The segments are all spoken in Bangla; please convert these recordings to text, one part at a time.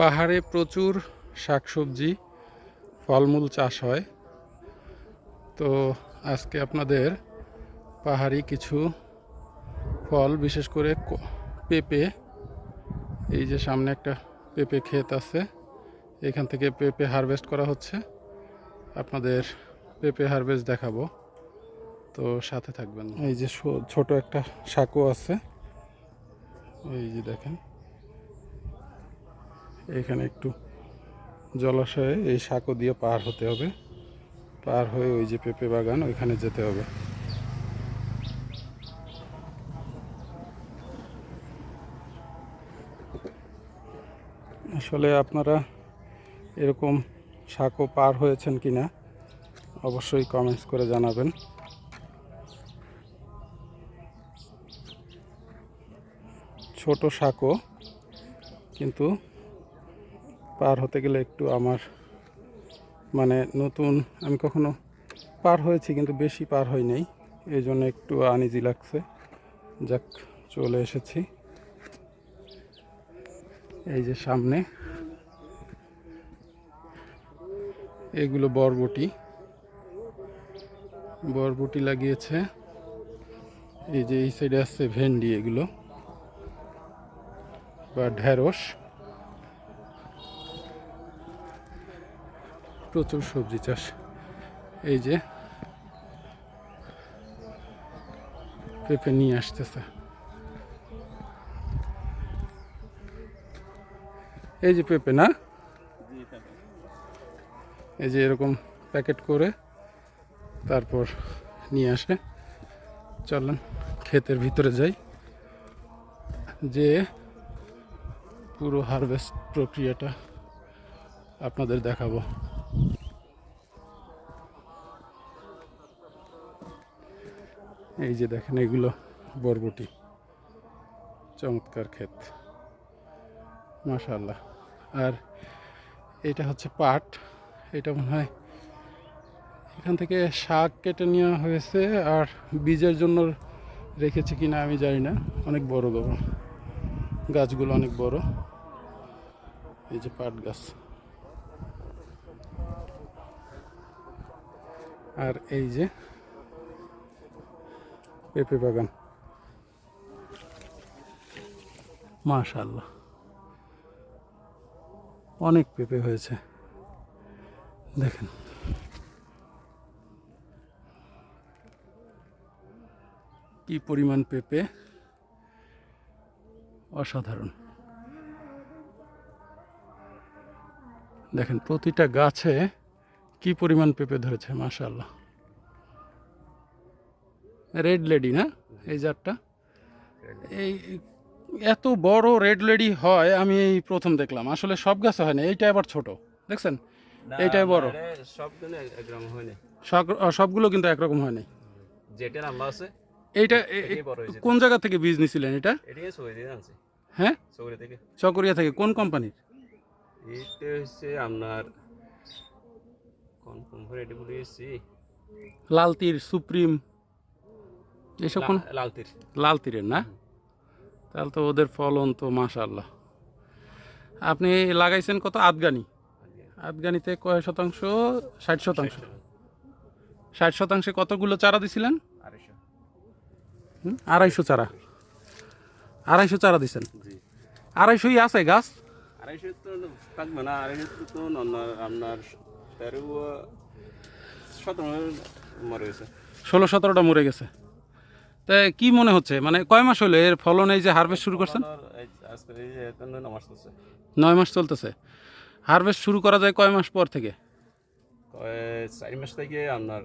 পাহাড়ে প্রচুর শাকসবজি ফলমূল চাষ হয়। তো আজকে আপনাদের পাহাড়ি কিছু ফল বিশেষ করে পেঁপে এই যে সামনে একটা পেঁপে ক্ষেত আছে এখান থেকে পেঁপে হারভেস্ট করা হচ্ছে। আপনাদের পেঁপে হারভেস্ট দেখাবো। তো সাথে থাকবেন। এই যে ছোট একটা সাঁকো আছে। এই যে দেখেন। এখানে একটু জলাশয়ে এই সাঁকো দিয়ে পার হতে হবে। পার হয়ে ওই যে পেঁপে বাগান, ওইখানে যেতে হবে। আসলে আপনারা এরকম সাঁকো পার হয়েছেন কি না অবশ্যই কমেন্টস করে জানাবেন। ছোট সাঁকো কিন্তু পার হতে গেলে একটু আমার মানে নতুন, আমি কখনো পার হয়েছি কিন্তু বেশি পার হয় নাই এই জন্য একটু আনিজি লাগছে। যাক, চলে এসেছি। এই যে সামনে। এগুলো বরবটি। বরবটি লাগিয়েছে। এই যে এই সাইডে আছে ভেন্ডি এগুলো। বা ঢেঁড়স। প্রচুর সবজি চাষ। এই যে পেঁপে নিয়ে আসতেছে। এই যে পেঁপে, না? এই যে এরকম প্যাকেট করে তারপর নিয়ে আসে। চলেন, ক্ষেতের ভিতরে যাই। যে পুরো হারভেস্ট প্রক্রিয়াটা আপনাদের দেখাবো। এই যে দেখেন এগুলো বরবটি। চমৎকার ক্ষেত। মাশাল্লাহ আর এটা হচ্ছে পাট। এটা মনে হয় এখান থেকে শাক কেটে নেওয়া হয়েছে আর বীজের জন্য রেখেছে কিনা আমি জানি না। অনেক বড় বড় গাছগুলো অনেক বড়। এই যে পাট গাছ। আর এই যে পেঁপে বাগান। মাশাল্লাহ অনেক পেঁপে হয়েছে। দেখেন। কি পরিমাণ পেঁপে? অসাধারণ। দেখেন প্রতিটা গাছে কি পরিমাণ পেঁপে ধরেছে মাশাল্লাহ রেড লেডি না? এই জাতটা? এই এত বড় রেড লেডি হয় আমি এই প্রথম দেখলাম। আসলে সব গাছে হয় না এইটা আবার ছোট দেখছেন? এইটাই বড়। সব দিনে একরকম হয়নি সব- সবগুলো কিন্তু একরকম হয় নাই যেটা নাম্বার আছে এইটা কোন জায়গা থেকে বীজ নিছিলেন এটা? হ্যাঁ? চকরিয়া থেকে। কোন কোম্পানির? এটা হচ্ছে আপনার কোন কোম্পানি এটি বলে এসেছি? লাল সুপ্রিম এসব কোন লালতির লাল তীরের না? তাহলে তো ওদের ফলন তো মাশাল্লাহ আপনি লাগাইছেন কত? আদগানি। আদগানিতে কয় শতাংশ? ষাট শতাংশ। ষাট শতাংশে। কতগুলো চারা দিছিলেন? আড়াইশো। হুম, আড়াইশো চারা। আড়াইশো চারা দিছেন। আড়াইশোই আছে গাছ? আড়াইশো তো থাকবে না আড়াইশো তো আপনার আপনার তেরো সতেরো মরে গেছে। ষোলো সতেরোটা মরে গেছে। তা কি মনে হচ্ছে? মানে কয় মাস হলো এর ফলন এই যে হারভেস্ট শুরু করছেন? নয় মাস চলতেছে। হারভেস্ট শুরু করা যায় কয় মাস পর থেকে? চারি মাস থেকে আপনার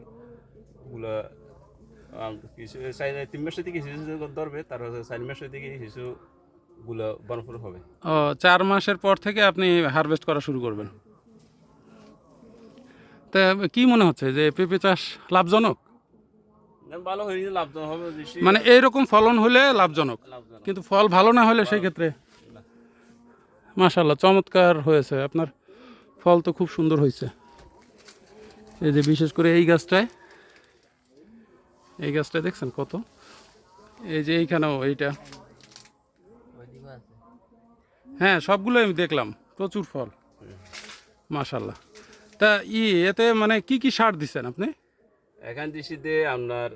কিছু তিন মাস থেকে কিছু ধরবে তারপর চারি মাস থেকে কিছু গুলো বনফুল হবে। ও চার মাসের পর থেকে আপনি হারভেস্ট করা শুরু করবেন। তা কি মনে হচ্ছে যে পেঁপে চাষ লাভজনক? ভালো হয়ে লাভজনক হবে মানে এইরকম ফলন হলে লাভজনক। কিন্তু ফল ভালো না হলে সেই ক্ষেত্রে। মাশাল্লাহ চমৎকার হয়েছে। আপনার ফল তো খুব সুন্দর হয়েছে। এই যে বিশেষ করে এই গাছটায় এই গাছটা দেখছেন কত? এই যে এইখানেও এইটা। হ্যাঁ সবগুলো আমি দেখলাম। প্রচুর ফল। মাশাল্লাহ তা ই এতে মানে কি কি সার দিচ্ছেন আপনি? এখান দিছিতে আপনার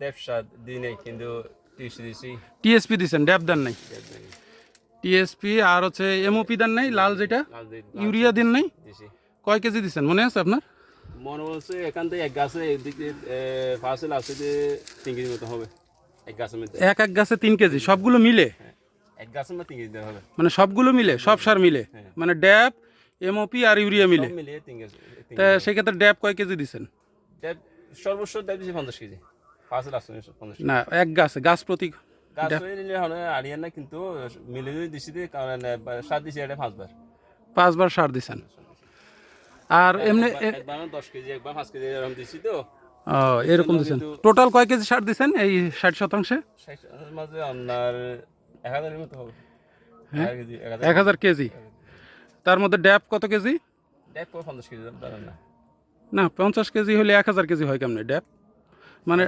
ব্যবসা দিনে কিন্তু টিএসপি দিচ্ছেন ড্যাব দেন নাই? টিএসপি আর হচ্ছে এমওপি দেন নাই লাল যেটা? ইউরিয়া দিন নাই? কয় কেজি দিচ্ছেন মনে আছে আপনার? মনে হচ্ছে এখান থেকে এক গাছে এদিকে ফার্স্ট লাস্টে তিন কেজি মতো হবে। এক গাছের মধ্যে। এক এক গাছে তিন কেজি সবগুলো মিলে? হ্যাঁ এক গাছের মধ্যে তিন কেজি হবে। মানে সবগুলো মিলে সব সার মিলে? মানে ড্যাব এমওপি আর ইউরিয়া মিলে। তা সেক্ষেত্রে ড্যাব কয় কেজি দিচ্ছেন সর্বোচ্চ দেব দিছি পঞ্চাশ কেজি। না এক গাছে গাছ প্রতি হয়ে আড়িয়ান না কিন্তু মিলে যদি দিছি দিয়ে কারণ দিছি এটা পাঁচবার। পাঁচবার সার আর এমনি দশ কেজি একবার পাঁচ কেজি এরকম দিছি তো। ও, এরকম টোটাল কয় কেজি সার দিচ্ছেন এই ষাট শতাংশে? মাঝে আপনার এক হাজারের মতো হবে। হাজার এক হাজার কেজি। তার মধ্যে ড্যাব কত কেজি? পঞ্চাশ কেজি? না। পঞ্চাশ কেজি হলে এক হাজার কেজি হয় কেমনে ড্যাব? মানে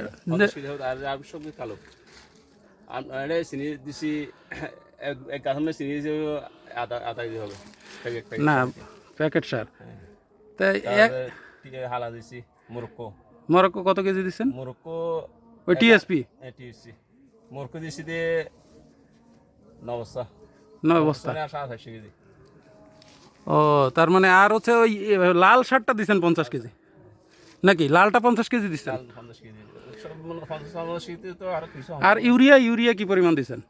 কালো। চিনি দিছি এক চিনি দিছি হবে। না প্যাকেট সার। তাই এক হালা দিছি মোরক্কো। মরক্কো কত কেজি দিচ্ছেন মোরক্কো ওই টিএসপি টিউসি মোরক্কো দিছি দিয়ে নবস্থা নয় বস্তা। মানে আসা আঠাশি কেজি। ও তার মানে আর হচ্ছে ওই লাল সারটা দিচ্ছেন পঞ্চাশ কেজি? নাকি? লালটা পঞ্চাশ কেজি দিচ্ছেন আরও ইউরিয়া ইউরিয়া কি পরিমাণ দিচ্ছেন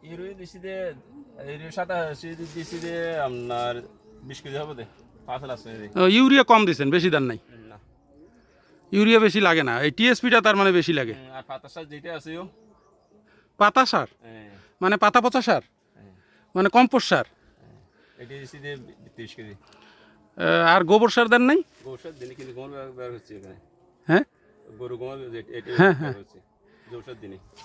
ইউরিয়া কম দিচ্ছেন বেশি দান নাই? ইউরিয়া বেশি লাগে না। এই টিএসপিটা তার মানে বেশি লাগে। পাতা সার হ্যাঁ, মানে পাতা পচা সার হ্যাঁ, মানে কম্পোস্ট সার এটা দিছি দিয়ে তিরিশ কেজি। আর গোবর সার দেন নাই? কিন্তু হচ্ছে এখানে। হ্যাঁ? গরু গোমর যে- এটা বের হচ্ছে। গৌসার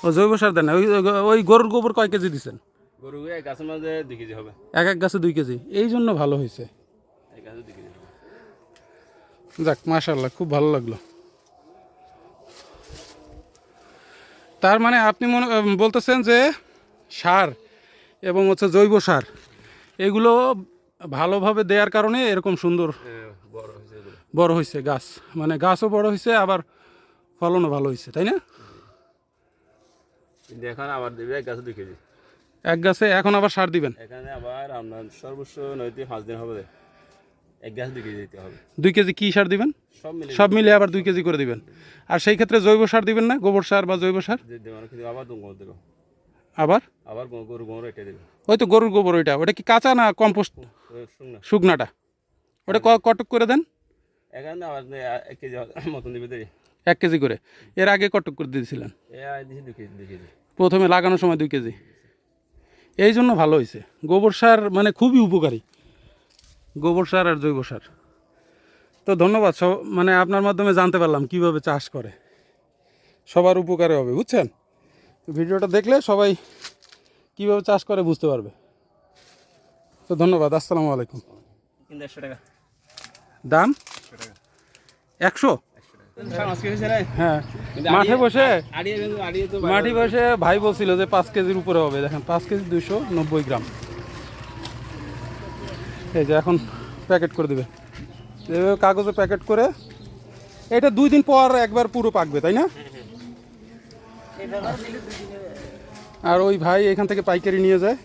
ও জৈব সার দেন ওই ওই গরুর গোবর কয় কেজি দিচ্ছেন গরু এক গাছের মাঝে দুই কেজি হবে। এক এক গাছে দুই কেজি। এই জন্য ভালো হয়েছে। এক গাছে দুই কেজি যাক মাশাল্লাহ খুব ভালো লাগল। তার মানে আপনি মনে বলতেছেন যে সার এবং হচ্ছে জৈব সার এগুলো ভালোভাবে দেওয়ার কারণে এরকম সুন্দর বড় হয়েছে গাছ। মানে গাছও বড় হয়েছে আবার ফলনও ভালো হয়েছে তাই না? এখন আবার দেবে এক গাছে দুই কেজি এক গাছে এখন আবার সার দিবেন? এখানে আবার আপনার সর্বোচ্চ নয়টি পাঁচ দিন হবে। এক গাছ দুই কেজি দিতে হবে। দুই কেজি কী সার দিবেন? সব মিলে সব মিলে আবার দুই কেজি করে দিবেন। আর সেই ক্ষেত্রে জৈব সার দিবেন না? গোবর সার বা জৈব সার? আবার আবার? গরু গোমর এটা দেবে। ওই তো গরুর গোবর ওইটা। ওটা কি কাঁচা না কম্পোস্ট? শুকনাটা। ওটা কটক করে দেন। এক কেজি করে। এর আগে কটক করে দিয়েছিলেন। প্রথমে লাগানোর সময় দুই কেজি। এই জন্য ভালো হয়েছে। গোবর সার মানে খুবই উপকারী। গোবর সার আর জৈব সার। তো ধন্যবাদ। সব মানে আপনার মাধ্যমে জানতে পারলাম কীভাবে চাষ করে। সবার উপকারে হবে বুঝছেন? ভিডিওটা দেখলে সবাই কীভাবে চাষ করে বুঝতে পারবে? তো ধন্যবাদ আসসালামু আলাইকুম। টাকা। দাম? একশো হ্যাঁ মাঠে বসে মাটি বসে ভাই বলছিল যে পাঁচ কেজির উপরে হবে। দেখেন পাঁচ কেজি দুইশো নব্বই গ্রাম। এই যে এখন প্যাকেট করে দেবে। এভাবে কাগজে প্যাকেট করে এটা দুই দিন পর একবার পুরো পাকবে তাই না? আর ওই ভাই এখান থেকে পাইকারি নিয়ে যায়।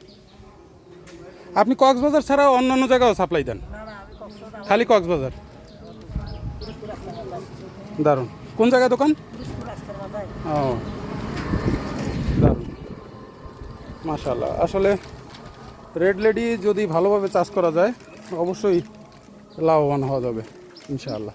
আপনি কক্সবাজার ছাড়া অন্য অন্য জায়গাও সাপ্লাই দেন? খালি কক্সবাজার? দারুণ। কোন জায়গায় দোকান? ও দারুণ। মাশাল্লাহ আসলে রেড লেডি যদি ভালোভাবে চাষ করা যায় অবশ্যই লাভবান হওয়া যাবে ইনশাআল্লাহ।